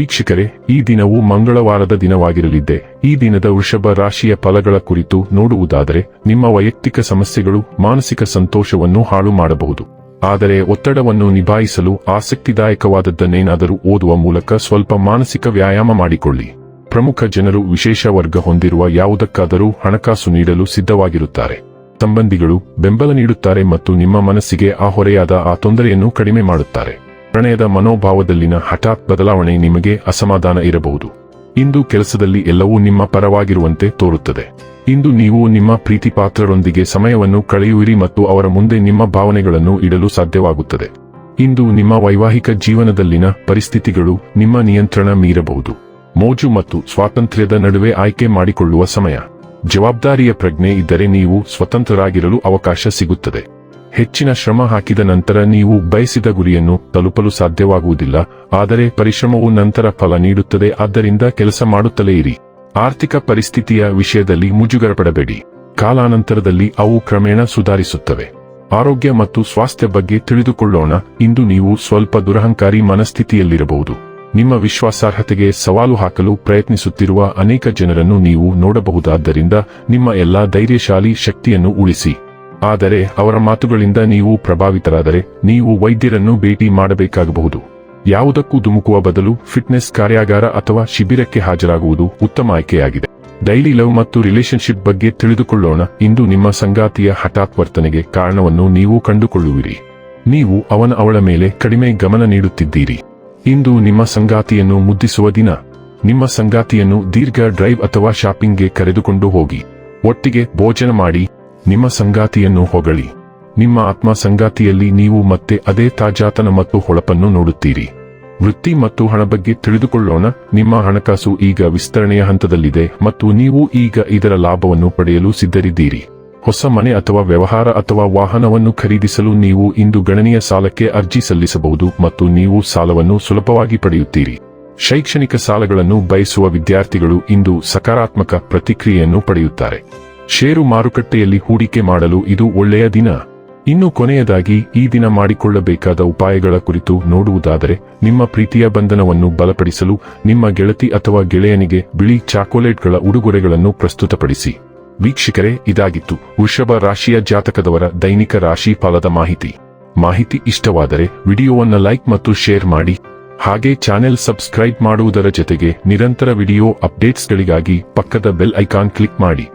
ವೀಕ್ಷಕರೇ, ಈ ದಿನವು ಮಂಗಳವಾರದ ದಿನವಾಗಿರಲಿದ್ದೆ. ಈ ದಿನದ ವೃಷಭ ರಾಶಿಯ ಫಲಗಳ ಕುರಿತು ನೋಡುವುದಾದರೆ, ನಿಮ್ಮ ವೈಯಕ್ತಿಕ ಸಮಸ್ಯೆಗಳು ಮಾನಸಿಕ ಸಂತೋಷವನ್ನು ಹಾಳು ಮಾಡಬಹುದು ಆದರೆ ಒತ್ತಡವನ್ನು ನಿಭಾಯಿಸಲು ಆಸಕ್ತಿದಾಯಕವಾದದ್ದನ್ನೇನಾದರೂ ಓದುವ ಮೂಲಕ ಸ್ವಲ್ಪ ಮಾನಸಿಕ ವ್ಯಾಯಾಮ ಮಾಡಿಕೊಳ್ಳಿ. ಪ್ರಮುಖ ಜನರು ವಿಶೇಷ ವರ್ಗ ಹೊಂದಿರುವ ಯಾವುದಕ್ಕಾದರೂ ಹಣಕಾಸು ನೀಡಲು ಸಿದ್ಧವಾಗಿರುತ್ತಾರೆ. ಸಂಬಂಧಿಗಳು ಬೆಂಬಲ ನೀಡುತ್ತಾರೆ ಮತ್ತು ನಿಮ್ಮ ಮನಸ್ಸಿಗೆ ಆ ಹೊರೆಯಾದ ಆ ತೊಂದರೆಯನ್ನು ಕಡಿಮೆ ಮಾಡುತ್ತಾರೆ. ಪ್ರಣಯದ ಮನೋಭಾವದಲ್ಲಿನ ಹಠಾತ್ ಬದಲಾವಣೆ ನಿಮಗೆ ಅಸಮಾಧಾನ ಇರಬಹುದು. ಇಂದು ಕೆಲಸದಲ್ಲಿ ಎಲ್ಲವೂ ನಿಮ್ಮ ಪರವಾಗಿರುವಂತೆ ತೋರುತ್ತದೆ. ಇಂದು ನೀವು ನಿಮ್ಮ ಪ್ರೀತಿ ಪಾತ್ರರೊಂದಿಗೆ ಸಮಯವನ್ನು ಕಳೆಯುವಿರಿ ಮತ್ತು ಅವರ ಮುಂದೆ ನಿಮ್ಮ ಭಾವನೆಗಳನ್ನು ಇಡಲು ಸಾಧ್ಯವಾಗುತ್ತದೆ. ಇಂದು ನಿಮ್ಮ ವೈವಾಹಿಕ ಜೀವನದಲ್ಲಿನ ಪರಿಸ್ಥಿತಿಗಳು ನಿಮ್ಮ ನಿಯಂತ್ರಣ ಮೀರಬಹುದು. ಮೋಜು ಮತ್ತು ಸ್ವಾತಂತ್ರ್ಯದ ನಡುವೆ ಆಯ್ಕೆ ಮಾಡಿಕೊಳ್ಳುವ ಸಮಯ. ಜವಾಬ್ದಾರಿಯ ಪ್ರಜ್ಞೆ ಇದ್ದರೆ ನೀವು ಸ್ವತಂತ್ರರಾಗಿರಲು ಅವಕಾಶ ಸಿಗುತ್ತದೆ. ಹೆಚ್ಚಿನ ಶ್ರಮ ಹಾಕಿದ ನಂತರ ನೀವು ಬಯಸಿದ ಗುರಿಯನ್ನು ತಲುಪಲು ಸಾಧ್ಯವಾಗುವುದಿಲ್ಲ, ಆದರೆ ಪರಿಶ್ರಮವು ನಂತರ ಫಲ ನೀಡುತ್ತದೆ, ಆದ್ದರಿಂದ ಕೆಲಸ ಮಾಡುತ್ತಲೇ ಇರಿ. ಆರ್ಥಿಕ ಪರಿಸ್ಥಿತಿಯ ವಿಷಯದಲ್ಲಿ ಮುಜುಗರಪಡಬೇಡಿ. ಕಾಲಾನಂತರದಲ್ಲಿ ಅವು ಕ್ರಮೇಣ ಸುಧಾರಿಸುತ್ತವೆ. ಆರೋಗ್ಯ ಮತ್ತು ಸ್ವಾಸ್ಥ್ಯ ಬಗ್ಗೆ ತಿಳಿದುಕೊಳ್ಳೋಣ, ಇಂದು ನೀವು ಸ್ವಲ್ಪ ದುರಹಂಕಾರಿ ಮನಸ್ಥಿತಿಯಲ್ಲಿರಬಹುದು. ನಿಮ್ಮ ವಿಶ್ವಾಸಾರ್ಹತೆಗೆ ಸವಾಲು ಹಾಕಲು ಪ್ರಯತ್ನಿಸುತ್ತಿರುವ ಅನೇಕ ಜನರನ್ನು ನೀವು ನೋಡಬಹುದಾದ್ದರಿಂದ ನಿಮ್ಮ ಎಲ್ಲಾ ಧೈರ್ಯಶಾಲಿ ಶಕ್ತಿಯನ್ನು ಉಳಿಸಿ. ಆದರೆ ಅವರ ಮಾತುಗಳಿಂದ ನೀವು ಪ್ರಭಾವಿತರಾದರೆ ನೀವು ವೈದ್ಯರನ್ನು ಭೇಟಿ ಮಾಡಬೇಕಾಗಬಹುದು. ಯಾವುದಕ್ಕೂ ಧುಮುಕುವ ಬದಲು ಫಿಟ್ನೆಸ್ ಕಾರ್ಯಾಗಾರ ಅಥವಾ ಶಿಬಿರಕ್ಕೆ ಹಾಜರಾಗುವುದು ಉತ್ತಮ ಆಯ್ಕೆಯಾಗಿದೆ. ಡೈಲಿ ಲವ್ ಮತ್ತು ರಿಲೇಶನ್ಶಿಪ್ ಬಗ್ಗೆ ತಿಳಿದುಕೊಳ್ಳೋಣ. ಇಂದು ನಿಮ್ಮ ಸಂಗಾತಿಯ ಹಠಾತ್ ವರ್ತನೆಗೆ ಕಾರಣವನ್ನು ನೀವು ಕಂಡುಕೊಳ್ಳುವಿರಿ. ನೀವು ಅವನ ಅವಳ ಮೇಲೆ ಕಡಿಮೆ ಗಮನ ನೀಡುತ್ತಿದ್ದೀರಿ. ಇಂದು ನಿಮ್ಮ ಸಂಗಾತಿಯನ್ನು ಮುದ್ದಿಸುವ ದಿನ. ನಿಮ್ಮ ಸಂಗಾತಿಯನ್ನು ದೀರ್ಘ ಡ್ರೈವ್ ಅಥವಾ ಶಾಪಿಂಗ್ಗೆ ಕರೆದುಕೊಂಡು ಹೋಗಿ. ಒಟ್ಟಿಗೆ ಭೋಜನ ಮಾಡಿ. ನಿಮ್ಮ ಸಂಗಾತಿಯನ್ನು ಹೊಗಳಿ. ನಿಮ್ಮ ಆತ್ಮ ಸಂಗಾತಿಯಲ್ಲಿ ನೀವು ಮತ್ತೆ ಅದೇ ತಾಜಾತನ ಮತ್ತು ಹೊಳಪನ್ನು ನೋಡುತ್ತೀರಿ. ವೃತ್ತಿ ಮತ್ತು ಹಣ ಬಗ್ಗೆ ತಿಳಿದುಕೊಳ್ಳೋಣ. ನಿಮ್ಮ ಹಣಕಾಸು ಈಗ ವಿಸ್ತರಣೆಯ ಹಂತದಲ್ಲಿದೆ ಮತ್ತು ನೀವು ಈಗ ಇದರ ಲಾಭವನ್ನು ಪಡೆಯಲು ಸಿದ್ಧರಿದ್ದೀರಿ. ಹೊಸ ಮನೆ ಅಥವಾ ವ್ಯವಹಾರ ಅಥವಾ ವಾಹನವನ್ನು ಖರೀದಿಸಲು ನೀವು ಇಂದು ಗಣನೀಯ ಸಾಲಕ್ಕೆ ಅರ್ಜಿ ಸಲ್ಲಿಸಬಹುದು ಮತ್ತು ನೀವು ಸಾಲವನ್ನು ಸುಲಭವಾಗಿ ಪಡೆಯುತ್ತೀರಿ. ಶೈಕ್ಷಣಿಕ ಸಾಲಗಳನ್ನು ಬಯಸುವ ವಿದ್ಯಾರ್ಥಿಗಳು ಇಂದು ಸಕಾರಾತ್ಮಕ ಪ್ರತಿಕ್ರಿಯೆಯನ್ನು ಪಡೆಯುತ್ತಾರೆ. ಷೇರು ಮಾರುಕಟ್ಟೆಯಲ್ಲಿ ಹೂಡಿಕೆ ಮಾಡಲು ಇದು ಒಳ್ಳೆಯ ದಿನ. ಇನ್ನು ಕೊನೆಯದಾಗಿ, ಈ ದಿನ ಮಾಡಿಕೊಳ್ಳಬೇಕಾದ ಉಪಾಯಗಳ ಕುರಿತು ನೋಡುವುದಾದರೆ, ನಿಮ್ಮ ಪ್ರೀತಿಯ ಬಂಧನವನ್ನು ಬಲಪಡಿಸಲು ನಿಮ್ಮ ಗೆಳತಿ ಅಥವಾ ಗೆಳೆಯನಿಗೆ ಬಿಳಿ ಚಾಕೊಲೇಟ್ಗಳ ಉಡುಗೊರೆಗಳನ್ನು ಪ್ರಸ್ತುತಪಡಿಸಿ. ವೀಕ್ಷಕರೇ, ಇದಾಗಿತ್ತು ವೃಷಭ ರಾಶಿಯ ಜಾತಕದವರ ದೈನಿಕ ರಾಶಿ ಫಲದ ಮಾಹಿತಿ. ಮಾಹಿತಿ ಇಷ್ಟವಾದರೆ ವಿಡಿಯೋವನ್ನು ಲೈಕ್ ಮತ್ತು ಶೇರ್ ಮಾಡಿ. ಹಾಗೆ ಚಾನೆಲ್ ಸಬ್ಸ್ಕ್ರೈಬ್ ಮಾಡುವುದರ ಜೊತೆಗೆ ನಿರಂತರ ವಿಡಿಯೋ ಅಪ್ಡೇಟ್ಸ್ಗಳಿಗಾಗಿ ಪಕ್ಕದ ಬೆಲ್ ಐಕಾನ್ ಕ್ಲಿಕ್ ಮಾಡಿ.